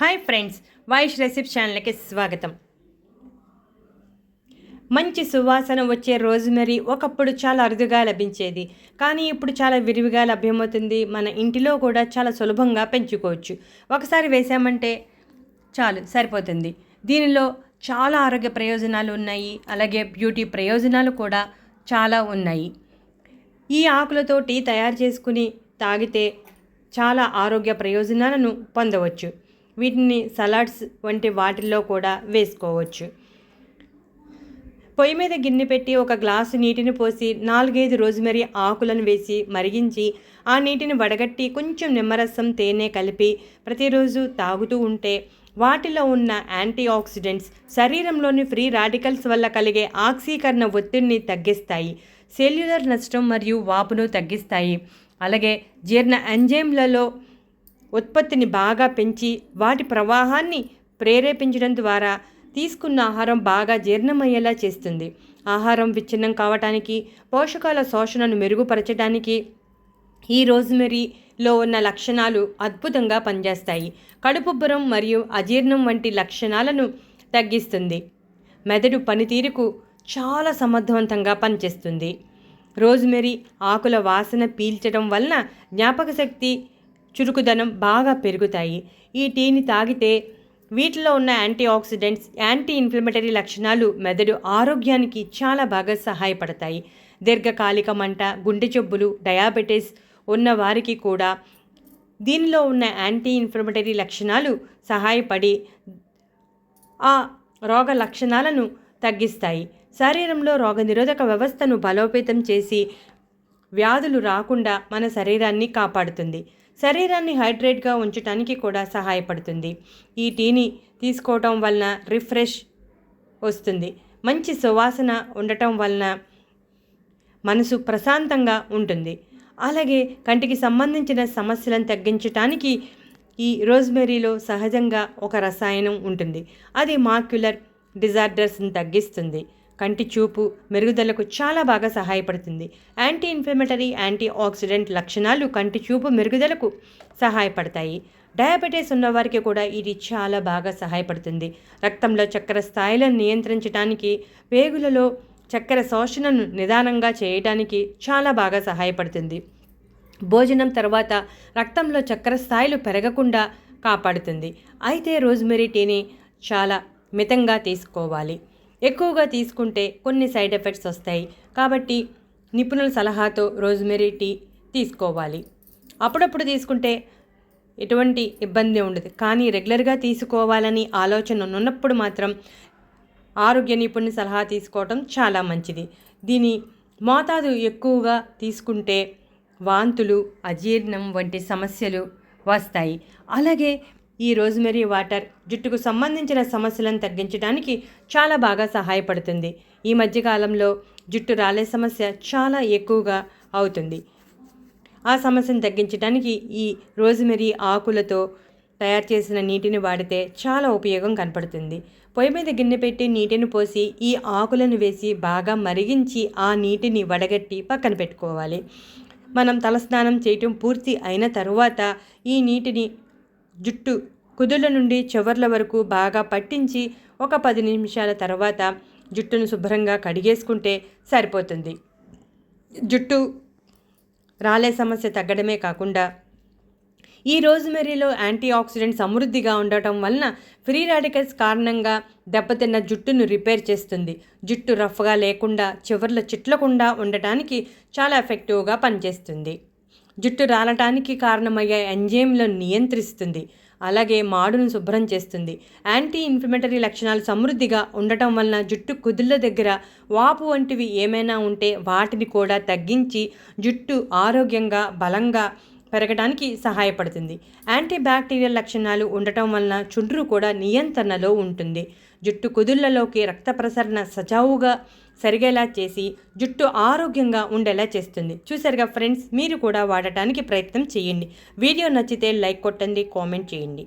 Hi friends voice రెసిప్ ఛానల్కి స్వాగతం. మంచి సువాసన వచ్చే రోజ్మెరీ ఒకప్పుడు చాలా అరుదుగా లభించేది. కానీ ఇప్పుడు చాలా విరివిగా లభ్యమవుతుంది. మన ఇంటిలో కూడా చాలా సులభంగా పెంచుకోవచ్చు. ఒకసారి వేసామంటే చాలు సరిపోతుంది. దీనిలో చాలా ఆరోగ్య ప్రయోజనాలు ఉన్నాయి. అలాగే బ్యూటీ ప్రయోజనాలు కూడా చాలా ఉన్నాయి. ఈ ఆకులతో టీ తయారు చేసుకుని తాగితే చాలా ఆరోగ్య ప్రయోజనాలను పొందవచ్చు. వీటిని సలాడ్స్ వంటి వాటిల్లో కూడా వేసుకోవచ్చు. పొయ్యి మీద గిన్నె పెట్టి ఒక గ్లాసు నీటిని పోసి నాలుగైదు రోజ్మెరీ ఆకులను వేసి మరిగించి ఆ నీటిని వడగట్టి కొంచెం నిమ్మరసం తేనె కలిపి ప్రతిరోజు తాగుతూ ఉంటే వాటిలో ఉన్న యాంటీ ఆక్సిడెంట్స్ శరీరంలోని ఫ్రీ రాడికల్స్ వల్ల కలిగే ఆక్సీకరణ ఒత్తిడిని తగ్గిస్తాయి సెల్యులర్ నష్టం మరియు వాపును తగ్గిస్తాయి. అలాగే జీర్ణ ఎంజైమ్లలో ఉత్పత్తిని బాగా పెంచి వాటి ప్రవాహాన్ని ప్రేరేపించడం ద్వారా తీసుకున్న ఆహారం బాగా జీర్ణమయ్యేలా చేస్తుంది. ఆహారం విచ్ఛిన్నం కావటానికి పోషకాల శోషణను మెరుగుపరచడానికి ఈ రోజ్మెరీలో ఉన్న లక్షణాలు అద్భుతంగా పనిచేస్తాయి. కడుపుబ్బరం మరియు అజీర్ణం వంటి లక్షణాలను తగ్గిస్తుంది. మెదడు పనితీరుకు చాలా సమర్థవంతంగా పనిచేస్తుంది. రోజ్మెరీ ఆకుల వాసన పీల్చడం వలన జ్ఞాపక శక్తి చురుకుదనం బాగా పెరుగుతాయి. ఈ టీని తాగితే వీటిలో ఉన్న యాంటీ ఆక్సిడెంట్స్ యాంటీ ఇన్ఫ్లమేటరీ లక్షణాలు మెదడు ఆరోగ్యానికి చాలా బాగా సహాయపడతాయి. దీర్ఘకాలిక మంట గుండె జబ్బులు డయాబెటీస్ ఉన్న వారికి కూడా దీనిలో ఉన్న యాంటీ ఇన్ఫ్లమేటరీ లక్షణాలు సహాయపడి ఆ రోగ లక్షణాలను తగ్గిస్తాయి. శరీరంలో రోగనిరోధక వ్యవస్థను బలోపేతం చేసి వ్యాధులు రాకుండా మన శరీరాన్ని కాపాడుతుంది. శరీరాన్ని హైడ్రేట్గా ఉంచడానికి కూడా సహాయపడుతుంది. ఈ టీని తీసుకోవటం వలన రిఫ్రెష్ వస్తుంది. మంచి సువాసన ఉండటం వలన మనసు ప్రశాంతంగా ఉంటుంది. అలాగే కంటికి సంబంధించిన సమస్యలను తగ్గించటానికి ఈ రోజ్మెరీలో సహజంగా ఒక రసాయనం ఉంటుంది. అది మాక్యులర్ డిజార్డర్స్ని తగ్గిస్తుంది. కంటి చూపు మెరుగుదలకు చాలా బాగా సహాయపడుతుంది. యాంటీ ఇన్ఫ్లమేటరీ యాంటీ ఆక్సిడెంట్ లక్షణాలు కంటి చూపు మెరుగుదలకు సహాయపడతాయి. డయాబెటీస్ ఉన్నవారికి కూడా ఇది చాలా బాగా సహాయపడుతుంది. రక్తంలో చక్కెర స్థాయిలను నియంత్రించడానికి పేగులలో చక్కెర శోషణను నిదానంగా చేయడానికి చాలా బాగా సహాయపడుతుంది. భోజనం తర్వాత రక్తంలో చక్కెర స్థాయిలు పెరగకుండా కాపాడుతుంది. అయితే రోజ్మెరీ టీని చాలా మితంగా తీసుకోవాలి. ఎక్కువగా తీసుకుంటే కొన్ని సైడ్ ఎఫెక్ట్స్ వస్తాయి. కాబట్టి నిపుణుల సలహాతో రోజ్మెరీ టీ తీసుకోవాలి. అప్పుడప్పుడు తీసుకుంటే ఎటువంటి ఇబ్బంది ఉండదు. కానీ రెగ్యులర్గా తీసుకోవాలని ఆలోచన ఉన్నప్పుడు మాత్రం ఆరోగ్య నిపుణుని సలహా తీసుకోవడం చాలా మంచిది. దీని మోతాదు ఎక్కువగా తీసుకుంటే వాంతులు అజీర్ణం వంటి సమస్యలు వస్తాయి. అలాగే ఈ రోజ్మెరీ వాటర్ జుట్టుకు సంబంధించిన సమస్యలను తగ్గించడానికి చాలా బాగా సహాయపడుతుంది. ఈ మధ్యకాలంలో జుట్టు రాలే సమస్య చాలా ఎక్కువగా అవుతుంది. ఆ సమస్యను తగ్గించడానికి ఈ రోజ్మెరీ ఆకులతో తయారు చేసిన నీటిని వాడితే చాలా ఉపయోగం కనపడుతుంది. పొయ్యి మీద గిన్నె పెట్టి నీటిని పోసి ఈ ఆకులను వేసి బాగా మరిగించి ఆ నీటిని వడగట్టి పక్కన పెట్టుకోవాలి. మనం తలస్నానం చేయటం పూర్తి అయిన తరువాత ఈ నీటిని జుట్టు కుదుళ్ళ నుండి చివర్ల వరకు బాగా పట్టించి ఒక పది నిమిషాల తర్వాత జుట్టును శుభ్రంగా కడిగేసుకుంటే సరిపోతుంది. జుట్టు రాలే సమస్య తగ్గడమే కాకుండా ఈ రోజ్మెరీలో యాంటీ ఆక్సిడెంట్ సమృద్ధిగా ఉండటం వలన ఫ్రీ రాడికల్స్ కారణంగా దెబ్బతిన్న జుట్టును రిపేర్ చేస్తుంది. జుట్టు రఫ్గా లేకుండా చివర్లు చిట్లకుండా ఉండటానికి చాలా ఎఫెక్టివ్గా పనిచేస్తుంది. జుట్టు రాలటానికి కారణమయ్యే ఎంజైమ్లను నియంత్రిస్తుంది. అలాగే మాడును శుభ్రం చేస్తుంది. యాంటీ ఇన్ఫ్లమేటరీ లక్షణాలు సమృద్ధిగా ఉండటం వలన జుట్టు కుదుళ్ళ దగ్గర వాపు వంటివి ఏమైనా ఉంటే వాటిని కూడా తగ్గించి జుట్టు ఆరోగ్యంగా బలంగా పెరగడానికి సహాయపడుతుంది. యాంటీబ్యాక్టీరియల్ లక్షణాలు ఉండటం వలన చుండ్రు కూడా నియంత్రణలో ఉంటుంది. జుట్టు కుదుళ్ళలోకి రక్త ప్రసరణ సజావుగా సరిగేలా చేసి జుట్టు ఆరోగ్యంగా ఉండేలా చేస్తుంది. చూసారుగా ఫ్రెండ్స్ మీరు కూడా వాడటానికి ప్రయత్నం చేయండి. వీడియో నచ్చితే లైక్ కొట్టండి కామెంట్ చేయండి.